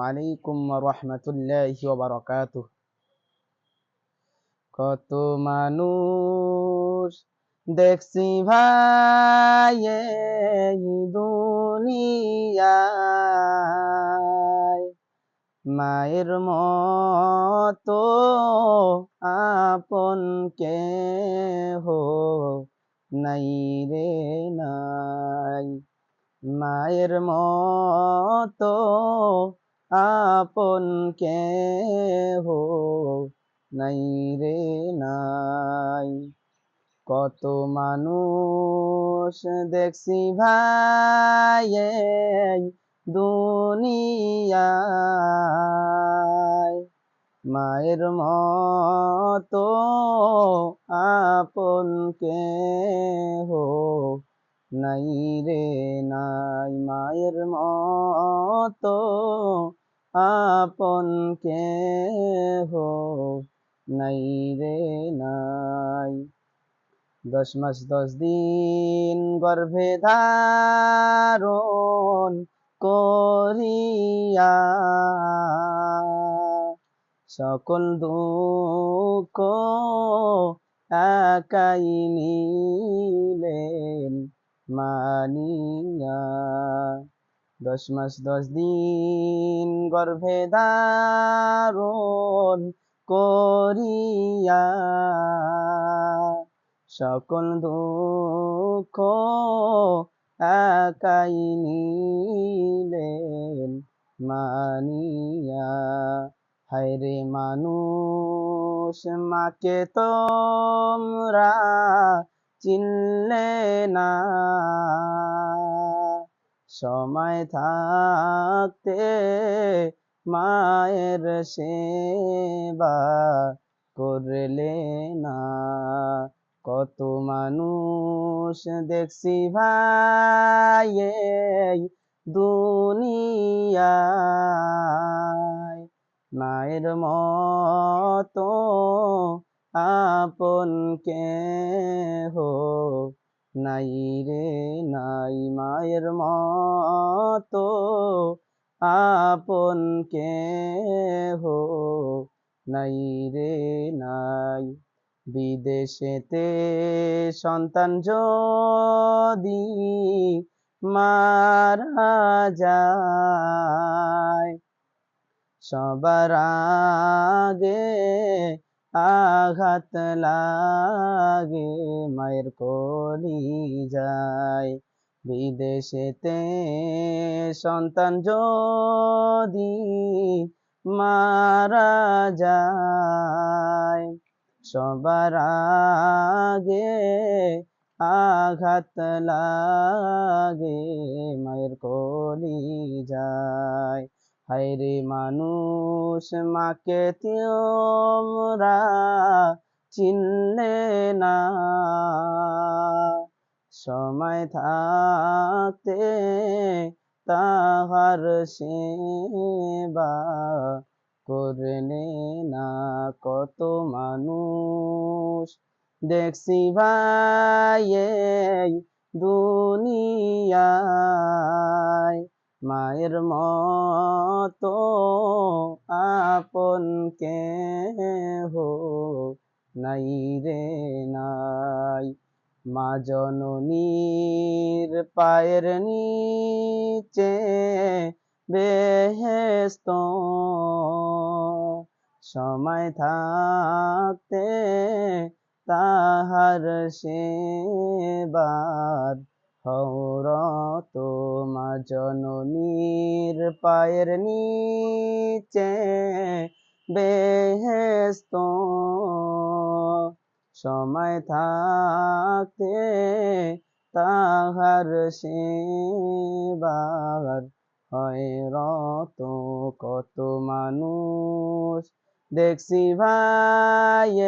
আলাইকুম রহমতুল্লাহি বারাকাত কত মানুষ দেখছি ভাই দুনিয়ায়। মায়ের মতো আপন কে হো নাই রে নাই। মায়ের মতো আপন কে হো নাই রে নাই। কত মানুষ দেখছি ভাই দুনিয়ায়। মায়ের মতো আপন কে হো নাই রে নাই। মায়ের মতো আপন কে হো নাই রে নাই। দশ মাস, দশ দিন গর্ভে ধারণ করিয়া সকল দুঃখ একাই নিলেন মানিয়া। দশ মাস দশ দিন গর্ভে ধারণ করিয়া সকল দুঃখ একাই নিলেন মানিয়া। হায়রে মানুষ, মাকে তোমরা চিনলে না। সময় থাকতে মায়ের সেবা করলে না। কত মানুষ দেখছি ভাই দুনিয়ায়। মায়ের মতো আপন কে হো নাই রে, নাই মায়ের মতো আপন কে হো নাই রে, নাই। বিদেশেতে সন্তান যদি মারা যায়, সবার আগে আঘাত লাগে, মায়ের কলি যায়। বিদেশেতে সন্তান যদি মারা যায়, সবার আগে আঘাত লাগে, মায়ের কলি যায়। হায়রে মানুষ, মাকে তোমরা চিনলে না। সময় থাকতে তাহার সেবা করলে না। কত মানুষ দেখছি ভাই দুনিয়ায়। মায়ের মতো আপন কে হো নাই রে নাই। মা জননীর পায়ের নিচে বেহেস্ত। সময় থাকতে তাহার সেবার হৌরত মা জননীর পায়ের নিচে বেহেস্ত। সময় থাকতে তাহার সেবার হয় রত। কত মানুষ দেখছি ভাই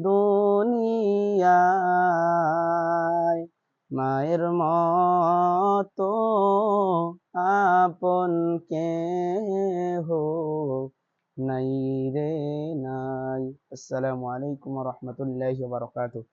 দুনিয়ায়। মায়ের মতো আপন কে হো নাই রে নাই। আসসালামু আলাইকুম রহমতুল্লাহ বারকাতুহ।